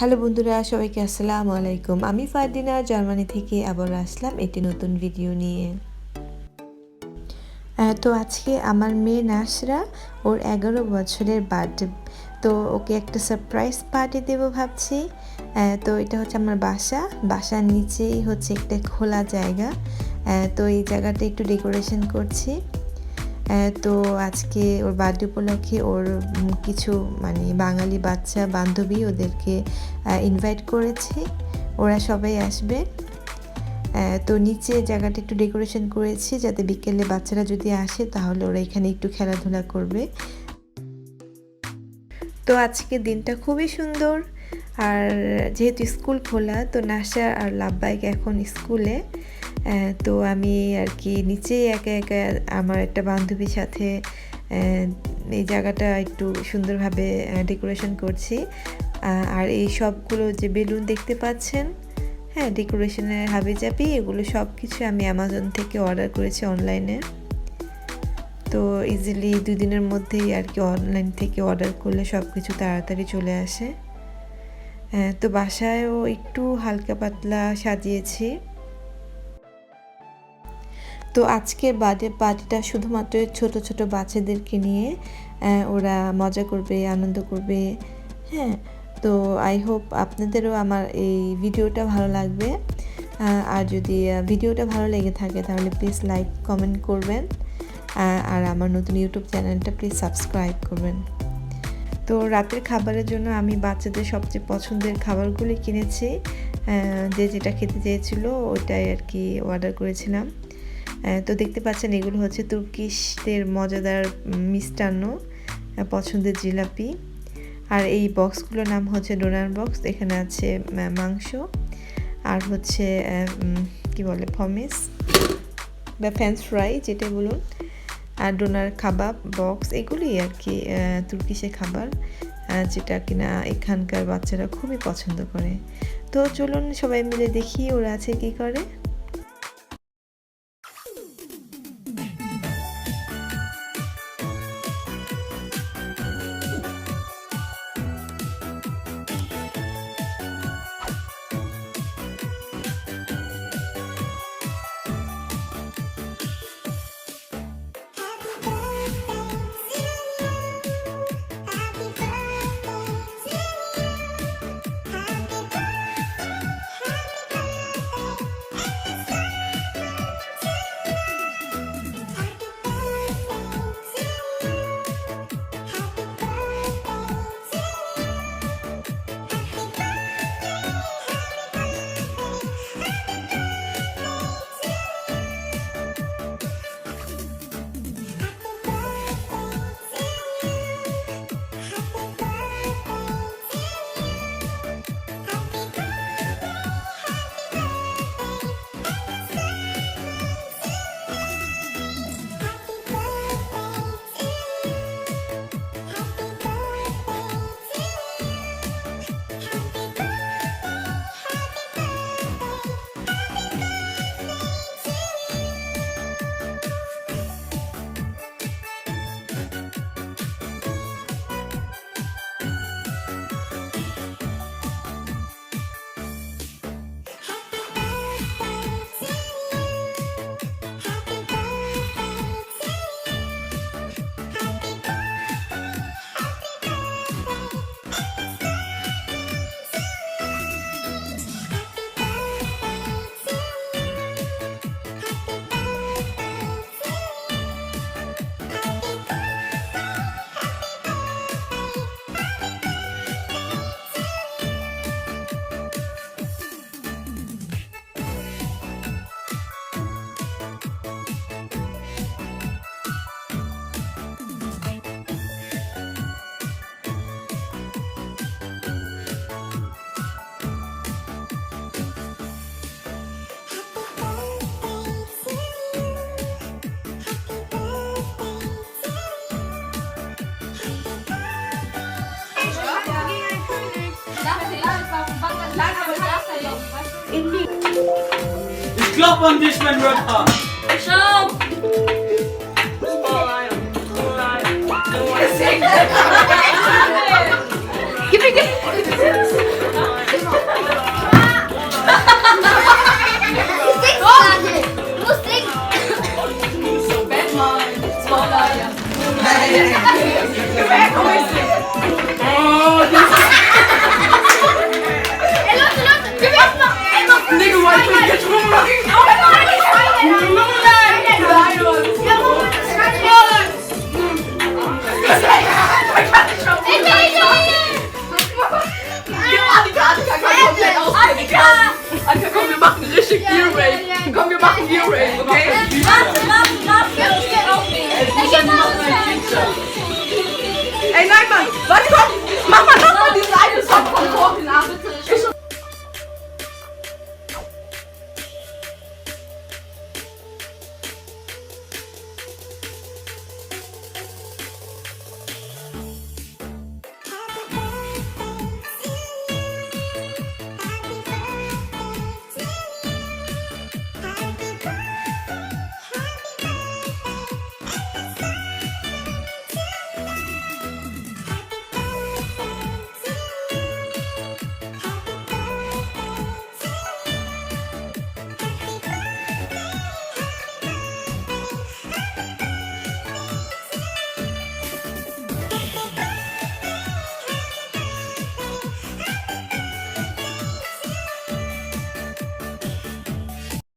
Hello বন্ধুরা, সবাইকে আসসালামু আলাইকুম। আমি ফারদিনা, জার্মানি থেকে আবার আসলাম একটি নতুন ভিডিও নিয়ে। তো আজকে আমার মেয়ে নাসরা, ওর এগারো বছরের বার্থডে। তো ওকে একটা সারপ্রাইজ পার্টি দেবো ভাবছি। তো এটা হচ্ছে আমার বাসা। বাসার নিচেই হচ্ছে একটা খোলা জায়গা। তো এই জায়গাটা একটু ডেকোরেশন করছি। তো আজকে ওর বার্থডে উপলক্ষে ওর কিছু মানে বাঙালি বাচ্চা, বান্ধবী ওদেরকে ইনভাইট করেছি। ওরা সবাই আসবে। তো নিচে জায়গাটা একটু ডেকোরেশন করেছি যাতে বিকেলে বাচ্চারা যদি আসে তাহলে ওরা এখানে একটু খেলাধুলা করবে। তো আজকে দিনটা খুবই সুন্দর। আর যেহেতু স্কুল খোলা, তো নাসা আর লাভবাইক এখন স্কুলে তো আমি আর কি নিচেই একা একা আমার একটা বান্ধবীর সাথে এই জায়গাটা একটু সুন্দরভাবে ডেকোরেশন করছি। আর এই সবগুলো যে বেলুন দেখতে পাচ্ছেন হ্যাঁ ডেকোরেশনের হাবিজাবি, এগুলো সব কিছু আমি অ্যামাজন থেকে অর্ডার করেছি অনলাইনে তো ইজিলি দুই দিনের মধ্যেই আর কি অনলাইন থেকে অর্ডার করলে সব কিছু তাড়াতাড়ি চলে আসে। তো বাসায়ও একটু হালকা পাতলা সাজিয়েছি। তো আজকে বার্থডে পার্টিটা শুধুমাত্র ছোট ছোট বাচ্চাদেরকে নিয়ে ওরা মজা করবে, আনন্দ করবে হ্যাঁ। তো আই হোপ আপনাদেরও আমার এই ভিডিওটা ভালো লাগবে। আর যদি ভিডিওটা ভালো লেগে থাকে তাহলে প্লিজ লাইক, কমেন্ট করবেন। আর আমার নতুন ইউটিউব চ্যানেলটা প্লিজ সাবস্ক্রাইব করবেন। তো রাতের খাবারের জন্য আমি বাচ্চাদের সবচেয়ে পছন্দের খাবারগুলি কিনেছি যে যেটা খেতে চেয়েছিল ওইটাই আর কি অর্ডার করেছিলাম। তো দেখতে পাচ্ছেন এগুলো হচ্ছে তুর্কিশদের মজাদার মিষ্টান্ন পছন্দের জিলাপি। আর এই বক্সগুলোর নাম হচ্ছে ডোনার বক্স, এখানে আছে মাংস। আর হচ্ছে কি বলে ফমিস বা ফ্রেঞ্চ ফ্রাই যেটা বলুন। আর ডোনার খাবার বক্স এগুলি আর কি তুর্কিশে খাবার যেটা কিনা এখানকার বাচ্চারা খুবই পছন্দ করে। তো চলুন সবাই মিলে দেখি ওরা আছে কি করে। Clap on this man, Radha. Shop. Give me, give me. mag een Q-rave. Kom, je mag een Q-rave. Oké? Wacht, wacht, wacht. Ik heb nog een pizza. Hé, Nijman, wat